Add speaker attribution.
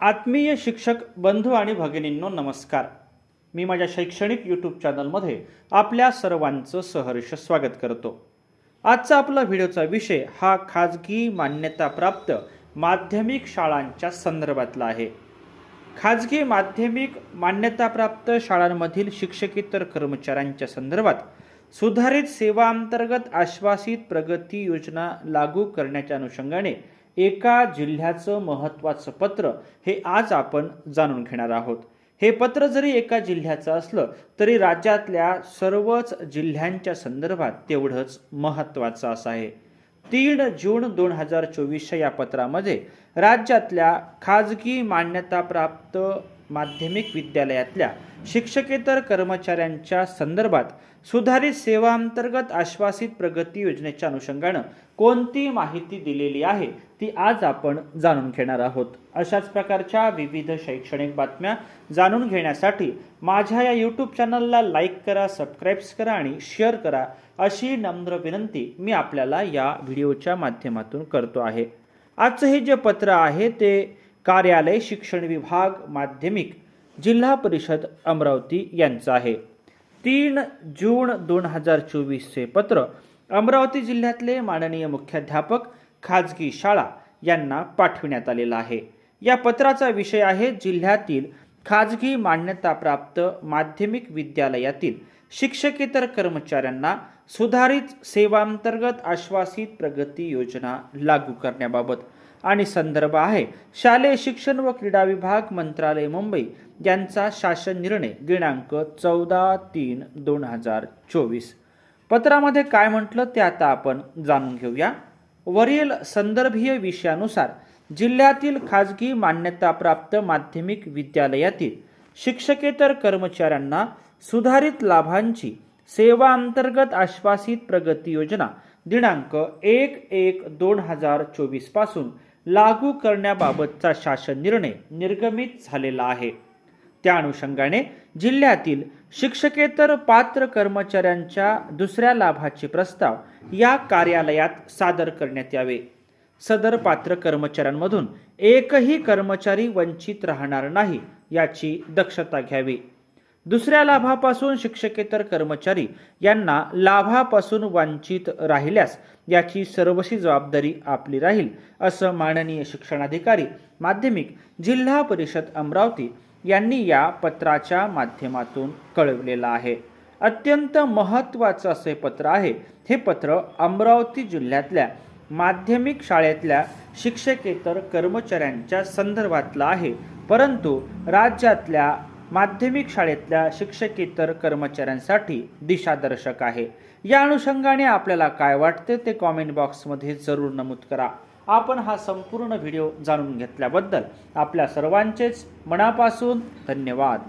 Speaker 1: आत्मीय शिक्षक बंधू आणि भगिनींनो नमस्कार. मी माझ्या शैक्षणिक यूट्यूब चॅनलमध्ये आपल्या सर्वांचं सहर्ष स्वागत करतो. आजचा आपला व्हिडिओचा विषय हा खाजगी मान्यताप्राप्त माध्यमिक शाळांच्या संदर्भातला आहे. खाजगी माध्यमिक मान्यताप्राप्त शाळांमधील शिक्षकेतर कर्मचाऱ्यांच्या संदर्भात सुधारित सेवा अंतर्गत आश्वासित प्रगती योजना लागू करण्याच्या अनुषंगाने एका जिल्ह्याचं महत्त्वाचं पत्र हे आज आपण जाणून घेणार आहोत. हे पत्र जरी एका जिल्ह्याचं असलं तरी राज्यातल्या सर्वच जिल्ह्यांच्या संदर्भात तेवढंच महत्त्वाचं असं आहे. तीन जून दोन हजार चोवीसच्या या पत्रामध्ये राज्यातल्या खाजगी मान्यताप्राप्त माध्यमिक विद्यालयातल्या शिक्षकेतर कर्मचाऱ्यांच्या संदर्भात सुधारित सेवांतर्गत आश्वासित प्रगती योजनेच्या अनुषंगानं कोणती माहिती दिलेली आहे ती आज आपण जाणून घेणार आहोत. अशाच प्रकारच्या विविध शैक्षणिक बातम्या जाणून घेण्यासाठी माझ्या या यूट्यूब चॅनलला लाईक करा सबस्क्राईब्स करा आणि शेअर करा अशी नम्र विनंती मी आपल्याला या व्हिडिओच्या माध्यमातून करतो आहे. आजचं हे जे पत्र आहे ते कार्यालय शिक्षण विभाग माध्यमिक जिल्हा परिषद अमरावती यांचं आहे. तीन जून दोन हजार चोवीसचे पत्र अमरावती जिल्ह्यातले माननीय मुख्याध्यापक खाजगी शाळा यांना पाठविण्यात आलेला आहे. या पत्राचा विषय आहे जिल्ह्यातील खाजगी मान्यताप्राप्त माध्यमिक विद्यालयातील शिक्षकेतर कर्मचाऱ्यांना सुधारित सेवांतर्गत आश्वासित प्रगती योजना लागू करण्याबाबत. आणि संदर्भ आहे शालेय शिक्षण व क्रीडा विभाग मंत्रालय मुंबई यांचा शासन निर्णय दिनांक चौदा तीन दोन हजार चोवीस. पत्रामध्ये काय म्हटलं ते आता आपण जाणून घेऊया. वरील संदर्भीय विषयानुसार जिल्ह्यातील खाजगी मान्यताप्राप्त माध्यमिक विद्यालयातील शिक्षकेतर कर्मचाऱ्यांना सुधारित लाभांची सेवा अंतर्गत आश्वासित प्रगती योजना दिनांक एक एक दोन हजार चोवीसपासून लागू करण्याबाबतचा शासन निर्णय निर्गमित झालेला आहे. त्या अनुषंगाने जिल्ह्यातील शिक्षकेतर पात्र कर्मचाऱ्यांच्या दुसऱ्या लाभाचे प्रस्ताव या कार्यालयात सादर करण्यात यावे. सदर पात्र कर्मचाऱ्यांमधून एकही कर्मचारी वंचित राहणार नाही याची दक्षता घ्यावी. दुसऱ्या लाभापासून शिक्षकेतर कर्मचारी यांना लाभापासून वंचित राहिल्यास याची सर्वशी जबाबदारी आपली राहील असं माननीय शिक्षणाधिकारी माध्यमिक जिल्हा परिषद अमरावती यांनी या पत्राच्या माध्यमातून कळवलेलं आहे. अत्यंत महत्त्वाचं असे पत्र आहे हे पत्र अमरावती जिल्ह्यातल्या माध्यमिक शाळेतल्या शिक्षकेतर कर्मचाऱ्यांच्या संदर्भातला आहे. परंतु राज्यातल्या माध्यमिक शाळेतल्या शिक्षकेतर कर्मचाऱ्यांसाठी दिशादर्शक आहे. या अनुषंगाने आपल्याला काय वाटते ते कॉमेंट बॉक्समध्ये जरूर नमूद करा. आपण हा संपूर्ण व्हिडिओ जाणून घेतल्याबद्दल आपल्या सर्वांचेच मनापासून धन्यवाद.